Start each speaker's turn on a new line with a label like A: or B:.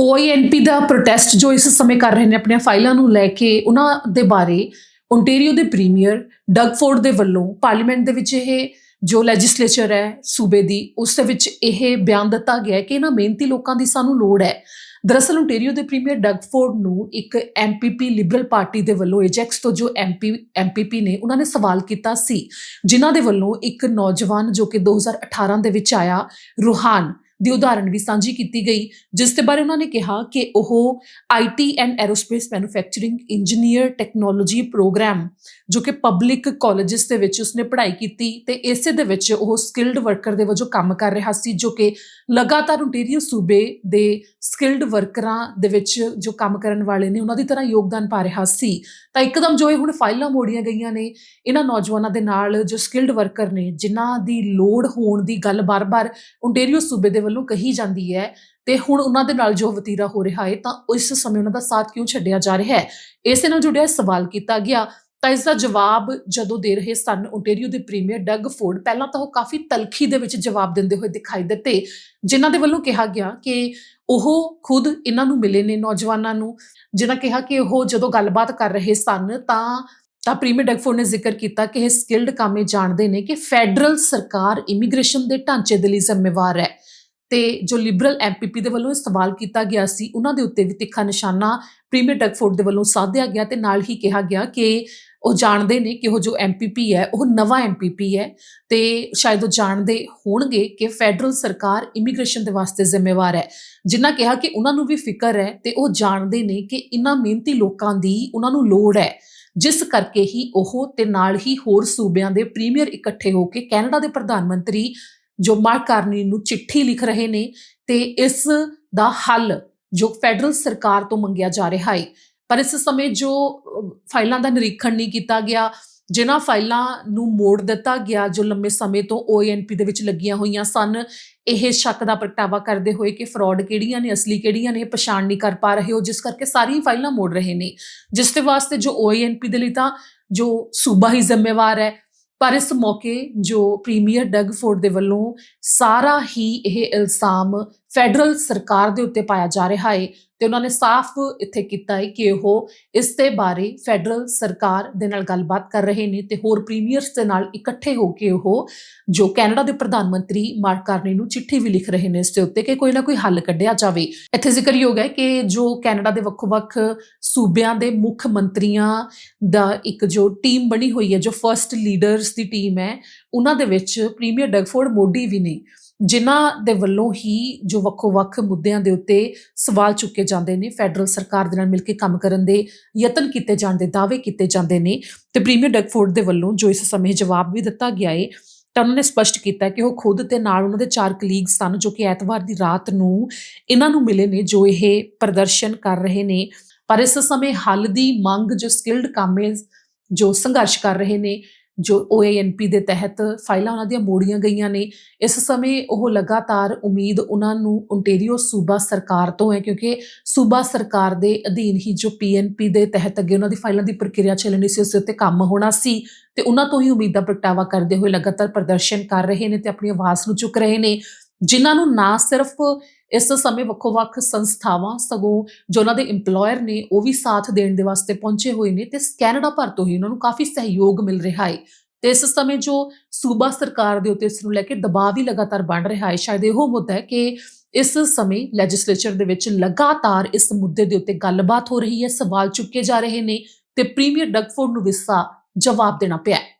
A: OINP ਦਾ protest ਜੋ ਇਸ ਸਮੇਂ ਕਰ ਰਹੇ ਨੇ ਆਪਣੀਆਂ ਫਾਈਲਾਂ ਨੂੰ ਲੈ ਕੇ, ਉਹਨਾਂ ਦੇ ਬਾਰੇ ਓਨਟਾਰੀਓ ਦੇ ਪ੍ਰੀਮੀਅਰ ਡਗ ਫੋਰਡ ਦੇ ਵੱਲੋਂ ਪਾਰਲੀਮੈਂਟ ਦੇ ਵਿੱਚ ਇਹ ਜੋ ਲੈਜਿਸਲੇਚਰ ਹੈ ਸੂਬੇ ਦੀ, ਉਸ ਦੇ ਵਿੱਚ ਇਹ ਬਿਆਨ ਦਿੱਤਾ ਗਿਆ ਹੈ ਕਿ ਇਹਨਾਂ ਮਿਹਨਤੀ ਲੋਕਾਂ ਦੀ ਸਾਨੂੰ ਲੋੜ ਹੈ। ਦਰਅਸਲ ਓਨਟਾਰੀਓ ਦੇ ਪ੍ਰੀਮੀਅਰ ਡਗ ਫੋਰਡ ਨੂੰ ਇੱਕ ਐਮਪੀਪੀ ਲਿਬਰਲ ਪਾਰਟੀ ਦੇ ਵੱਲੋਂ ਏਜੈਕਸ ਤੋਂ ਜੋ ਐਮਪੀ ਐਮਪੀਪੀ ਨੇ, ਉਹਨਾਂ ਨੇ ਸਵਾਲ ਕੀਤਾ ਸੀ, ਜਿਨ੍ਹਾਂ ਦੇ ਵੱਲੋਂ ਇੱਕ ਨੌਜਵਾਨ ਜੋ ਕਿ 2018 ਦੇ ਵਿੱਚ ਆਇਆ, ਰੂਹਾਨ ਦੀ ਉਦਾਹਰਣ ਵੀ ਸਾਂਝੀ ਕੀਤੀ ਗਈ, ਜਿਸ ਦੇ ਬਾਰੇ ਉਹਨਾਂ ਨੇ ਕਿਹਾ ਕਿ ਉਹ IT and aerospace manufacturing engineer technology program ਜੋ ਕਿ ਪਬਲਿਕ ਕਾਲਜਸ ਦੇ ਵਿੱਚ ਉਸਨੇ ਪੜ੍ਹਾਈ ਕੀਤੀ ਤੇ ਇਸੇ ਦੇ ਵਿੱਚ ਉਹ ਸਕਿਲਡ ਵਰਕਰ ਦੇ ਵਜੋਂ ਕੰਮ ਕਰ ਰਿਹਾ ਸੀ, ਜੋ ਕਿ ਲਗਾਤਾਰ ਓਨਟਾਰੀਓ ਸੂਬੇ ਦੇ ਸਕਿਲਡ ਵਰਕਰਾਂ ਦੇ ਵਿੱਚ ਜੋ ਕੰਮ ਕਰਨ ਵਾਲੇ ਨੇ, ਉਹਨਾਂ ਦੀ ਤਰ੍ਹਾਂ ਯੋਗਦਾਨ ਪਾ ਰਿਹਾ ਸੀ। ਤਾਂ ਇੱਕਦਮ ਜੋ ਇਹ ਹੁਣ ਫਾਈਲਾਂ ਮੋੜੀਆਂ ਗਈਆਂ ਨੇ, ਇਹਨਾਂ ਨੌਜਵਾਨਾਂ ਦੇ ਨਾਲ ਜੋ ਸਕਿਲਡ ਵਰਕਰ ਨੇ, ਜਿਨ੍ਹਾਂ ਦੀ ਲੋੜ ਹੋਣ ਦੀ ਗੱਲ ਬਾਰ-ਬਾਰ ਓਨਟਾਰੀਓ ਸੂਬੇ ਦੇ ਵੱਲੋਂ ਕਹੀ ਜਾਂਦੀ ਹੈ ਤੇ ਹੁਣ ਉਹਨਾਂ ਦੇ ਨਾਲ ਜੋ ਵਤੀਰਾ ਹੋ ਰਿਹਾ ਹੈ ਤਾਂ ਇਸ ਸਮੇਂ ਉਹਨਾਂ ਦਾ ਸਾਥ ਕਿਉਂ ਛੱਡਿਆ ਜਾ ਰਿਹਾ ਹੈ? ਇਸੇ ਨਾਲ ਜੁੜਿਆ ਸਵਾਲ ਕੀਤਾ ਗਿਆ। ਤਾਂ ਇਸ ਦਾ ਜਵਾਬ ਜਦੋਂ ਦੇ ਰਹੇ ਸਨ ਓਨਟਾਰੀਓ ਦੇ ਪ੍ਰੀਮੀਅਰ ਡਗ ਫੋਰਡ, ਪਹਿਲਾਂ ਤਾਂ ਉਹ ਕਾਫੀ ਤਲਖੀ ਦੇ ਵਿੱਚ ਜਵਾਬ ਦਿੰਦੇ ਹੋਏ ਦਿਖਾਈ ਦਿੱਤੇ, ਜਿਨ੍ਹਾਂ ਦੇ ਵੱਲੋਂ ਕਿਹਾ ਗਿਆ ਕਿ ਉਹ ਖੁਦ ਇਹਨਾਂ ਨੂੰ ਮਿਲੇ ਨੇ ਨੌਜਵਾਨਾਂ ਨੂੰ। ਜਿਨ੍ਹਾਂ ਕਿਹਾ ਕਿ ਉਹ ਜਦੋਂ ਗੱਲਬਾਤ ਕਰ ਰਹੇ ਸਨ ਤਾਂ ਤਾਂ ਪ੍ਰੀਮੀਅਰ ਡਗਫੋਰਡ ਨੇ ਜ਼ਿਕਰ ਕੀਤਾ ਕਿ ਇਹ ਸਕਿਲਡ ਕਾਮੇ ਜਾਣਦੇ ਨੇ ਕਿ ਫੈਡਰਲ ਸਰਕਾਰ ਇਮੀਗ੍ਰੇਸ਼ਨ ਦੇ ਢਾਂਚੇ ਦੇ ਲਈ ਜ਼ਿੰਮੇਵਾਰ ਹੈ। ਤੇ ਜੋ ਲਿਬਰਲ ਐਮਪੀਪੀ ਦੇ ਵੱਲੋਂ ਇਹ ਸਵਾਲ ਕੀਤਾ ਗਿਆ ਸੀ, ਉਹਨਾਂ ਦੇ ਉੱਤੇ ਵੀ ਤਿੱਖਾ ਨਿਸ਼ਾਨਾ ਪ੍ਰੀਮੀਅਰ ਡਗਫੋਰਡ ਦੇ ਵੱਲੋਂ ਸਾਧਿਆ ਗਿਆ ਤੇ ਨਾਲ ਹੀ ਕਿਹਾ ਗਿਆ ਕਿ ਉਹ ਜਾਣਦੇ ਨੇ ਕਿ ਉਹ ਜੋ ਐਮਪੀਪੀ ਹੈ, ਉਹ ਨਵਾਂ ਐਮਪੀਪੀ ਹੈ ਤੇ ਸ਼ਾਇਦ ਉਹ ਜਾਣਦੇ ਹੋਣਗੇ ਕਿ ਫੈਡਰਲ ਸਰਕਾਰ ਇਮੀਗ੍ਰੇਸ਼ਨ ਦੇ ਵਾਸਤੇ ਜ਼ਿੰਮੇਵਾਰ ਹੈ। ਜਿਨ੍ਹਾਂ ਕਿਹਾ ਕਿ ਉਹਨਾਂ ਨੂੰ ਵੀ ਫਿਕਰ ਹੈ ਤੇ ਉਹ ਜਾਣਦੇ ਨੇ ਕਿ ਇਹਨਾਂ ਮਿਹਨਤੀ ਲੋਕਾਂ ਦੀ ਉਹਨਾਂ ਨੂੰ ਲੋੜ ਹੈ। ਜਿਸ ਕਰਕੇ ਹੀ ਉਹ ਤੇ ਨਾਲ ਹੀ ਹੋਰ ਸੂਬਿਆਂ ਦੇ ਪ੍ਰੀਮੀਅਰ ਇਕੱਠੇ ਹੋ ਕੇ ਕੈਨੇਡਾ ਦੇ ਪ੍ਰਧਾਨ ਮੰਤਰੀ ਜੋ ਮਾਰਕ ਕਾਰਨੀ ਨੂੰ ਚਿੱਠੀ ਲਿਖ ਰਹੇ ਨੇ ਤੇ ਇਸ ਦਾ ਹੱਲ ਜੋ ਫੈਡਰਲ ਸਰਕਾਰ ਤੋਂ ਮੰਗਿਆ ਜਾ ਰਿਹਾ ਹੈ ਪਰ ਇਸ ਸਮੇਂ ਜੋ ਫਾਈਲਾਂ ਦਾ ਨਿਰੀਖਣ ਨਹੀਂ ਕੀਤਾ ਗਿਆ, ਜਿਨ੍ਹਾਂ ਫਾਈਲਾਂ ਨੂੰ ਮੋੜ ਦਿੱਤਾ ਗਿਆ ਜੋ ਲੰਮੇ ਸਮੇਂ ਤੋਂ ONP ਦੇ ਵਿੱਚ ਲੱਗੀਆਂ ਹੋਈਆਂ ਸਨ, ਇਹ ਸ਼ੱਕ ਦਾ ਪ੍ਰਗਟਾਵਾ ਕਰਦੇ ਹੋਏ ਕਿ ਫਰਾਡ ਕਿਹੜੀਆਂ ਨੇ, ਅਸਲੀ ਕਿਹੜੀਆਂ ਨੇ, ਇਹ ਪਛਾਣ ਨਹੀਂ ਕਰ ਪਾ ਰਹੇ ਹੋ ਜਿਸ ਕਰਕੇ ਸਾਰੀਆਂ ਫਾਈਲਾਂ ਮੋੜ ਰਹੇ ਨੇ। ਜਿਸ ਦੇ ਵਾਸਤੇ ਜੋ ONP ਦੇ ਲਈ ਤਾਂ ਜੋ ਸੂਬਾ ਹੀ ਜ਼ਿੰਮੇਵਾਰ ਹੈ ਪਰ ਇਸ ਮੌਕੇ ਜੋ ਪ੍ਰੀਮੀਅਰ ਡਗ ਫੋਰਡ ਦੇ ਵੱਲੋਂ ਸਾਰਾ ਹੀ ਇਹ ਇਲਜ਼ਾਮ ਫੈਡਰਲ ਸਰਕਾਰ ਦੇ ਉੱਤੇ ਪਾਇਆ ਜਾ ਰਿਹਾ ਹੈ ਤੇ ਉਹਨਾਂ ਨੇ ਸਾਫ਼ ਇੱਥੇ ਕੀਤਾ ਹੈ ਕਿ ਉਹ ਇਸ ਦੇ ਬਾਰੇ ਫੈਡਰਲ ਸਰਕਾਰ ਦੇ ਨਾਲ ਗੱਲਬਾਤ ਕਰ ਰਹੇ ਨੇ ਤੇ ਹੋਰ ਪ੍ਰੀਮੀਅਰਸ ਦੇ ਨਾਲ ਇਕੱਠੇ ਹੋ ਕੇ ਉਹ ਜੋ ਕੈਨੇਡਾ ਦੇ ਪ੍ਰਧਾਨ ਮੰਤਰੀ ਮਾਰਕ ਕਾਰਨੀ ਨੂੰ ਚਿੱਠੀ ਵੀ ਲਿਖ ਰਹੇ ਨੇ ਇਸ ਦੇ ਉੱਤੇ ਕਿ ਕੋਈ ਨਾ ਕੋਈ ਹੱਲ ਕੱਢਿਆ ਜਾਵੇ। ਇੱਥੇ ਜ਼ਿਕਰਯੋਗ ਹੈ ਕਿ ਜੋ ਕੈਨੇਡਾ ਦੇ ਵੱਖ-ਵੱਖ ਸੂਬਿਆਂ ਦੇ ਮੁੱਖ ਮੰਤਰੀਆਂ ਦਾ ਇੱਕ ਜੋ ਟੀਮ ਬਣੀ ਹੋਈ ਹੈ, ਜੋ ਫਰਸਟ ਲੀਡਰਸ ਦੀ ਟੀਮ ਹੈ, ਉਹਨਾਂ ਦੇ ਵਿੱਚ ਪ੍ਰੀਮੀਅਰ ਡਗਫੋਰਡ ਮੋਡੀ ਵੀ ਨੇ। ਜਿਨ੍ਹਾਂ ਦੇ ਵੱਲੋਂ ਹੀ ਜੋ ਵੱਖੋ-ਵੱਖ ਮੁੱਦਿਆਂ ਦੇ ਉੱਤੇ ਸਵਾਲ ਚੁੱਕੇ ਜਾਂਦੇ ਨੇ, ਫੈਡਰਲ ਸਰਕਾਰ ਦੇ ਨਾਲ ਮਿਲ ਕੇ ਕੰਮ ਕਰਨ ਦੇ ਯਤਨ ਕੀਤੇ ਜਾਣ ਦੇ ਦਾਅਵੇ ਕੀਤੇ ਜਾਂਦੇ ਨੇ ਤੇ ਪ੍ਰੀਮੀਅਰ ਡਗਫੋਰਡ ਦੇ ਵੱਲੋਂ ਜੋ ਇਸ ਸਮੇਂ ਜਵਾਬ ਵੀ ਦਿੱਤਾ ਗਿਆ ਏ, ਤਾਂ ਉਹਨਾਂ ਨੇ ਸਪਸ਼ਟ ਕੀਤਾ ਕਿ ਉਹ ਖੁਦ ਤੇ ਨਾਲ ਉਹਨਾਂ ਦੇ ਚਾਰ ਕਲੀਗ ਸਨ ਜੋ ਕਿ ਐਤਵਾਰ ਦੀ ਰਾਤ ਨੂੰ ਇਹਨਾਂ ਨੂੰ ਮਿਲੇ ਨੇ ਜੋ ਇਹ ਪ੍ਰਦਰਸ਼ਨ ਕਰ ਰਹੇ ਨੇ। ਪਰ ਇਸ ਸਮੇਂ ਹੱਲ ਦੀ ਮੰਗ, ਜੋ ਸਕਿਲਡ ਕਾਮੇ ਜੋ ਸੰਘਰਸ਼ ਕਰ ਰਹੇ ਨੇ ਜੋ OANP ਦੇ ਤਹਿਤ ਫਾਈਲਾਂ ਉਹਨਾਂ ਦੀਆਂ ਮੋੜੀਆਂ ਗਈਆਂ ਨੇ, ਇਸ ਸਮੇਂ ਉਹ ਲਗਾਤਾਰ ਉਮੀਦ ਉਹਨਾਂ ਨੂੰ ਓਨਟਾਰੀਓ ਸੂਬਾ ਸਰਕਾਰ ਤੋਂ ਹੈ, ਕਿਉਂਕਿ ਸੂਬਾ ਸਰਕਾਰ ਦੇ ਅਧੀਨ ਹੀ ਜੋ PNP ਦੇ ਤਹਿਤ ਅੱਗੇ ਉਹਨਾਂ ਦੀ ਫਾਈਲਾਂ ਦੀ ਪ੍ਰਕਿਰਿਆ ਚੱਲਣੀ ਸੀ, ਉਸ ਉੱਤੇ ਕੰਮ ਹੋਣਾ ਸੀ ਤੇ ਉਹਨਾਂ ਤੋਂ ਹੀ ਉਮੀਦ ਦਾ ਪ੍ਰਗਟਾਵਾ ਕਰਦੇ ਹੋਏ ਲਗਾਤਾਰ ਪ੍ਰਦਰਸ਼ਨ ਕਰ ਰਹੇ ਨੇ ਤੇ ਆਪਣੀ ਆਵਾਜ਼ ਨੂੰ ਚੁੱਕ ਰਹੇ ਨੇ। ਜਿਨ੍ਹਾਂ ਨੂੰ ਨਾ ਸਿਰਫ ਇਸ ਸਮੇਂ ਵੱਖੋ-ਵੱਖ ਸੰਸਥਾਵਾਂ ਸਗੋਂ ਜੋ ਉਹਨਾਂ ਦੇ EMPLOYER ਨੇ, ਉਹ ਵੀ ਸਾਥ ਦੇਣ ਦੇ ਵਾਸਤੇ ਪਹੁੰਚੇ ਹੋਏ ਨੇ ਤੇ ਕੈਨੇਡਾ ਭਰ ਤੋਂ ਹੀ ਉਹਨਾਂ ਨੂੰ ਕਾਫੀ ਸਹਿਯੋਗ ਮਿਲ ਰਿਹਾ ਹੈ। ਤੇ ਇਸ ਸਮੇਂ ਜੋ ਸੂਬਾ ਸਰਕਾਰ ਦੇ ਉੱਤੇ ਇਸ ਨੂੰ ਲੈ ਕੇ ਦਬਾਅ ਵੀ ਲਗਾਤਾਰ ਬਣ ਰਿਹਾ ਹੈ, ਸ਼ਾਇਦ ਇਹੋ ਮੁੱਦਾ ਹੈ ਕਿ ਇਸ ਸਮੇਂ ਲੈਜਿਸਲੇਚਰ ਦੇ ਵਿੱਚ ਲਗਾਤਾਰ ਇਸ ਮੁੱਦੇ ਦੇ ਉੱਤੇ ਗੱਲਬਾਤ ਹੋ ਰਹੀ ਹੈ, ਸਵਾਲ ਚੁੱਕੇ ਜਾ ਰਹੇ ਨੇ ਤੇ ਪ੍ਰੀਮੀਅਰ ਡਗਫੋਰਡ ਨੂੰ ਵਿਸਾ ਜਵਾਬ ਦੇਣਾ ਪਿਆ ਹੈ।